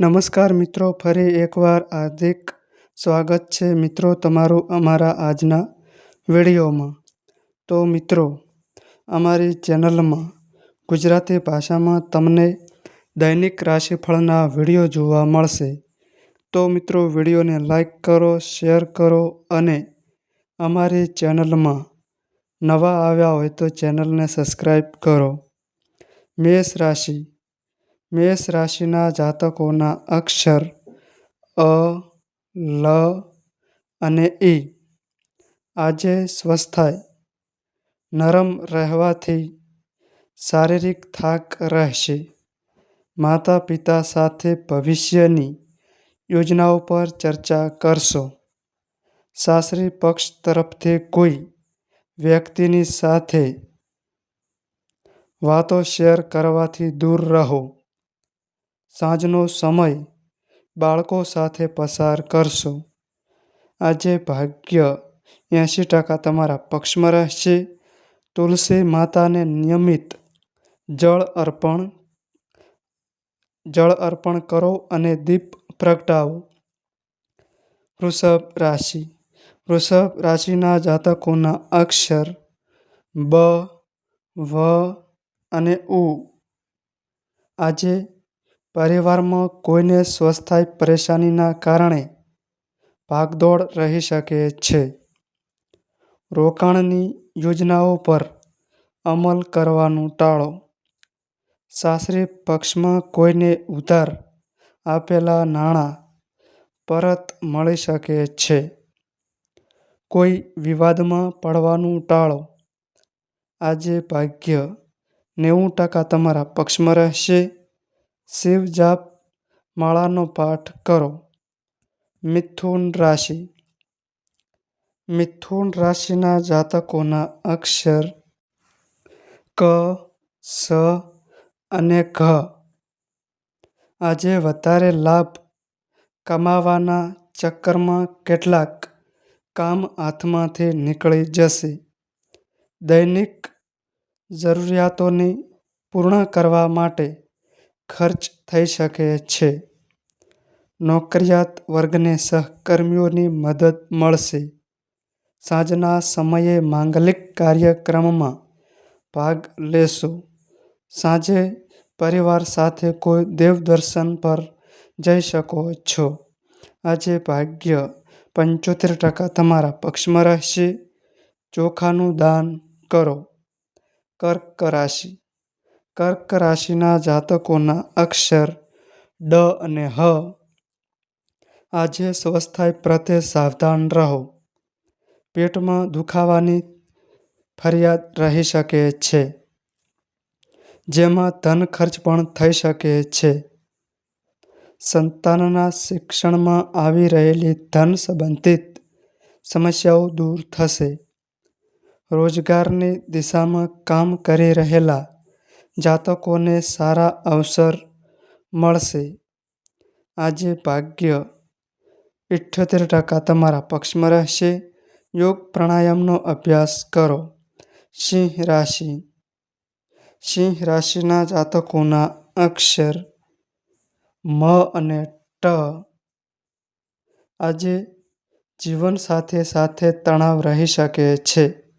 નમસ્કાર મિત્રો, ફરી એકવાર હાર્દિક સ્વાગત છે મિત્રો તમારું અમારા આજના વિડીયોમાં. તો મિત્રો, અમારી ચેનલમાં ગુજરાતી ભાષામાં તમને દૈનિક રાશિફળના વીડિયો જોવા મળશે. તો મિત્રો, વિડીયોને લાઈક કરો, શેર કરો અને અમારી ચેનલમાં નવા આવ્યા હોય તો ચેનલને સબસ્ક્રાઈબ કરો. મેષ રાશિ મેષ રાશિના જાતકોના અક્ષર અ, લ અને ઈ આજે સ્વસ્થાય નરમ રહેવાથી શારીરિક થાક રહેશે. માતા પિતા સાથે ભવિષ્યની યોજનાઓ પર ચર્ચા કરશો. સાસરી પક્ષ તરફથી કોઈ વ્યક્તિની સાથે વાતો શેર કરવાથી દૂર રહો. સાંજનો સમય બાળકો સાથે પસાર કરશો. આજે ભાગ્ય એંશી ટકા તમારા પક્ષમાં રહેશે. તુલસી માતાને નિયમિત જળ અર્પણ જળ અર્પણ કરો અને દીપ પ્રગટાવો. વૃષભ રાશિ. વૃષભ રાશિના જાતકોના અક્ષર બ, વ અને ઉ. આજે પરિવારમાં કોઈને સ્વાસ્થ્ય પરેશાનીના કારણે ભાગદોડ રહી શકે છે. રોકાણની યોજનાઓ પર અમલ કરવાનું ટાળો. સાસરી પક્ષમાં કોઈને ઉધાર આપેલા નાણાં પરત મળી શકે છે. કોઈ વિવાદમાં પડવાનું ટાળો. આજે ભાગ્ય નેવું ટકા તમારા પક્ષમાં રહેશે. શિવ જાપ માળાનો પાઠ કરો. મિથુન રાશિ. મિથુન રાશિના જાતકોના અક્ષર ક, સ અને ઘ. આજે વધારે લાભ કમાવાના ચક્કરમાં કેટલાક કામ હાથમાંથી નીકળી જશે. દૈનિક જરૂરિયાતોની પૂર્ણ કરવા માટે ખર્ચ થઈ શકે છે. નોકરિયાત વર્ગને સહકર્મીઓની મદદ મળશે. સાંજના સમયે માંગલિક કાર્યક્રમમાં ભાગ લેશો. સાંજે પરિવાર સાથે કોઈ દેવદર્શન પર જઈ શકો છો. આજે ભાગ્ય પંચોતેર ટકા તમારા પક્ષમાં રહેશે. ચોખાનું દાન કરો. કર્ક રાશિ. કર્ક રાશિના જાતકોના અક્ષર ડ અને હ. આજે સ્વસ્થાય પ્રત્યે સાવધાન રહો. પેટમાં દુખાવાની ફરિયાદ રહી શકે છે. જેમાં ધન ખર્ચ પણ થઈ શકે છે. સંતાનના શિક્ષણમાં આવી રહેલી ધન સંબંધિત સમસ્યાઓ દૂર થશે. રોજગારની દિશામાં કામ કરી રહેલા જાતકોને સારા અવસર મળશે. આજે ભાગ્ય ઇઠ્યોતેર ટકા તમારા પક્ષમાં રહેશે. યોગ પ્રાણાયામનો અભ્યાસ કરો. સિંહ રાશિ. સિંહ રાશિના જાતકોના અક્ષર મ અને ટ. આજે જીવન સાથે સાથે તણાવ રહી શકે છે.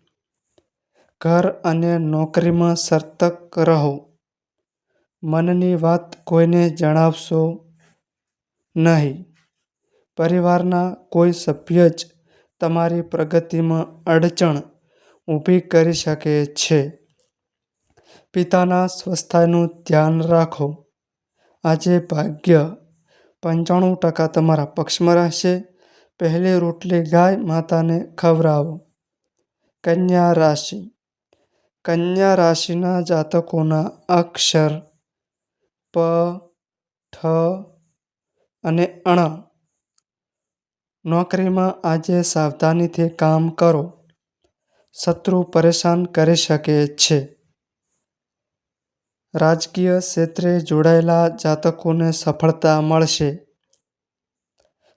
ઘર અને નોકરીમાં સર્તક રહો. મનની વાત કોઈને જણાવશો નહીં. પરિવારના કોઈ સભ્ય જ તમારી પ્રગતિમાં અડચણ ઊભી કરી શકે છે. પિતાના સ્વાસ્થ્યનું ધ્યાન રાખો. આજે ભાગ્ય પંચાણું ટકા તમારા પક્ષમાં રહેશે. પહેલી રોટલી ગાય માતાને ખવડાવો. કન્યા રાશિ. કન્યા રાશિના જાતકોના અક્ષર પ, ઠ અને અણ. નોકરીમાં આજે સાવધાનીથી કામ કરો. શત્રુ પરેશાન કરી શકે છે. રાજકીય ક્ષેત્રે જોડાયેલા જાતકોને સફળતા મળશે.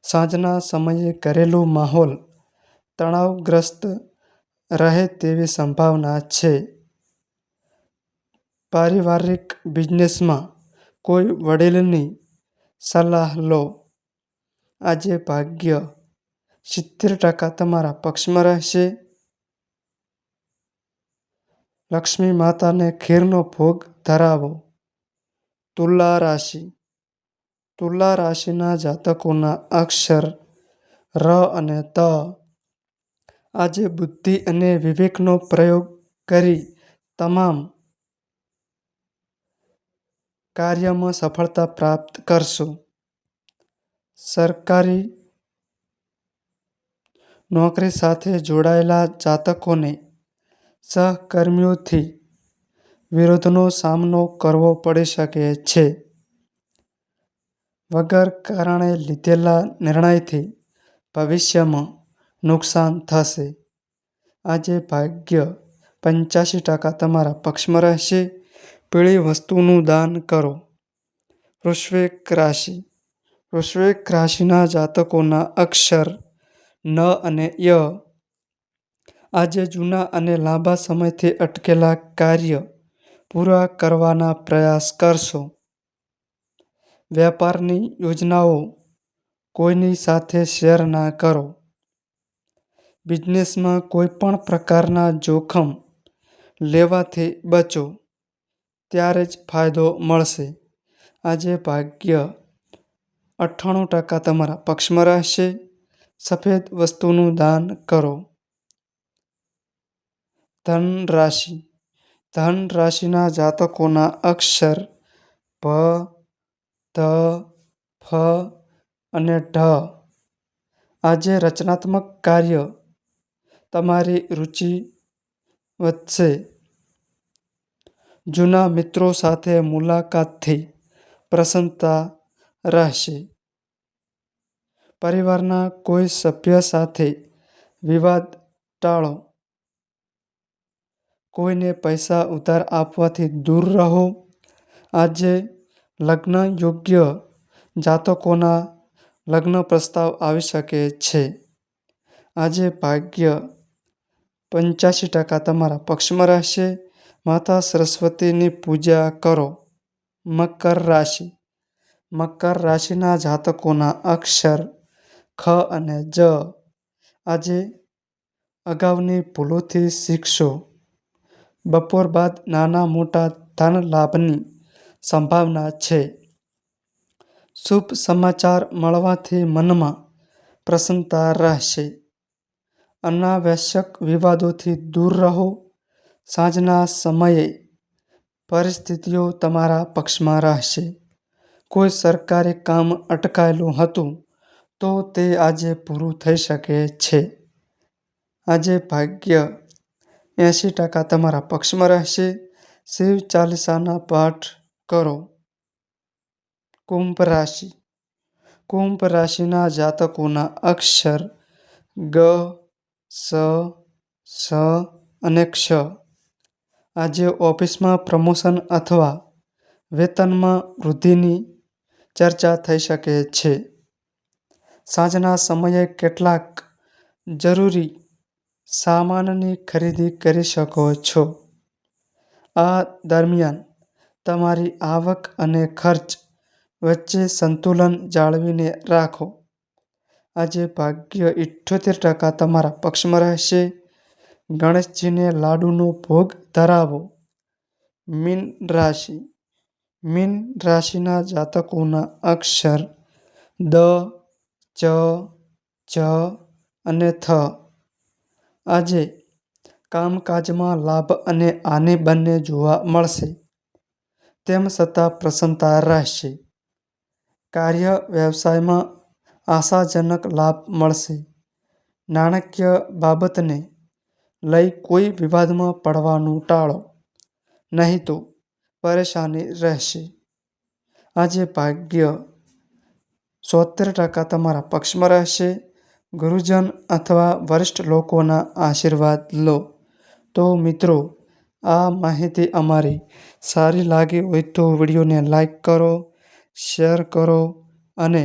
સાંજના સમયે ઘરેલું માહોલ તણાવગ્રસ્ત રહે તેવી સંભાવના છે. પારિવારિક બિઝનેસમાં કોઈ વડીલની સલાહ લો. આજે ભાગ્ય સિત્તેર ટકા તમારા પક્ષમાં રહેશે. લક્ષ્મી માતાને ખીરનો ભોગ ધરાવો. તુલા રાશિ. તુલા રાશિના જાતકોના અક્ષર ર અને ત આજે બુદ્ધિ અને વિવેકનો પ્રયોગ કરી તમામ કાર્યમાં સફળતા પ્રાપ્ત કરશો. સરકારી નોકરી સાથે જોડાયેલા જાતકોને સહકર્મીઓથી વિરોધનો સામનો કરવો પડી શકે છે. વગર કારણે લીધેલા નિર્ણયથી ભવિષ્યમાં નુકસાન થશે. આજે ભાગ્ય પંચ્યાસી ટકા તમારા પક્ષમાં રહેશે. પીળી વસ્તુનું દાન કરો. વૃશ્વેક રાશિ. વૃશ્ચિક રાશિના જાતકોના અક્ષર ન અને ય. આજે જૂના અને લાંબા સમયથી અટકેલા કાર્ય પૂરા કરવાના પ્રયાસ કરશો. વેપારની યોજનાઓ કોઈની સાથે શેર ના કરો. બિઝનેસમાં કોઈપણ પ્રકારના જોખમ લેવાથી બચો, ત્યારે જ ફાયદો મળશે. આજે ભાગ્ય અઠ્ઠાણું ટકા તમારા પક્ષમાં રહેશે. સફેદ વસ્તુનું દાન કરો. ધન રાશિ ધન રાશિના જાતકોના અક્ષર ભ ધ ફ અને ઢ. આજે રચનાત્મક કાર્ય તમારી રુચિ વધશે. જૂના મિત્રો સાથે મુલાકાતથી પ્રસન્નતા રહેશે. પરિવારના કોઈ સભ્ય સાથે વિવાદ ટાળો. કોઈને પૈસા ઉધાર આપવાથી દૂર રહો. આજે લગ્ન યોગ્ય જાતકોના લગ્ન પ્રસ્તાવ આવી શકે છે. આજે ભાગ્ય પંચ્યાસી ટકા તમારા પક્ષમાં રહેશે. માતા સરસ્વતીની પૂજા કરો. મકર રાશિ. મકર રાશિના જાતકોના અક્ષર ખ અને જ. આજે અગાઉની ભૂલોથી શીખશો. બપોર બાદ નાના મોટા ધન લાભની સંભાવના છે. શુભ સમાચાર મળવાથી મનમાં પ્રસન્નતા રહેશે. અનાવશ્યક વિવાદોથી દૂર રહો. સાંજના સમયે પરિસ્થિતિઓ તમારા પક્ષમાં રહેશે. કોઈ સરકારી કામ અટકાયેલું હતું તો તે આજે પૂરું થઈ શકે છે. આજે ભાગ્ય એંશી ટકા તમારા પક્ષમાં રહેશે. શિવ ચાલીસાના પાઠ કરો. કુંભ રાશિ. કુંભ રાશિના જાતકોના અક્ષર ગ સ સ અને ક્ષ. આજે ઓફિસમાં પ્રમોશન અથવા વેતનમાં વૃદ્ધિની ચર્ચા થઈ શકે છે. સાંજના સમયે કેટલાક જરૂરી સામાનની ખરીદી કરી શકો છો. આ દરમિયાન તમારી આવક અને ખર્ચ વચ્ચે સંતુલન જાળવીને રાખો. આજે ભાગ્ય ઇઠ્ઠોતેર ટકા તમારા પક્ષમાં રહેશે. ગણેશજીને લાડુનો ભોગ ધરાવો. મીન રાશિ. મીન રાશિના જાતકોના અક્ષર દ, ચ, જ અને થ. આજે કામકાજમાં લાભ અને આને બંને જોવા મળશે. તેમ છતાં પ્રસન્નતા રહેશે. કાર્ય વ્યવસાયમાં આશાજનક લાભ મળશે. નાણાકીય બાબતને લઈ કોઈ વિવાદમાં પડવાનું ટાળો. નહીં તો પરેશાની રહેશે. આજે ભાગ્ય સોતેર ટકા તમારા પક્ષમાં રહેશે. ગુરુજન અથવા વરિષ્ઠ લોકોના આશીર્વાદ લો. તો મિત્રો, આ માહિતી અમારી સારી લાગી હોય તો વિડીયોને લાઈક કરો, શેર કરો અને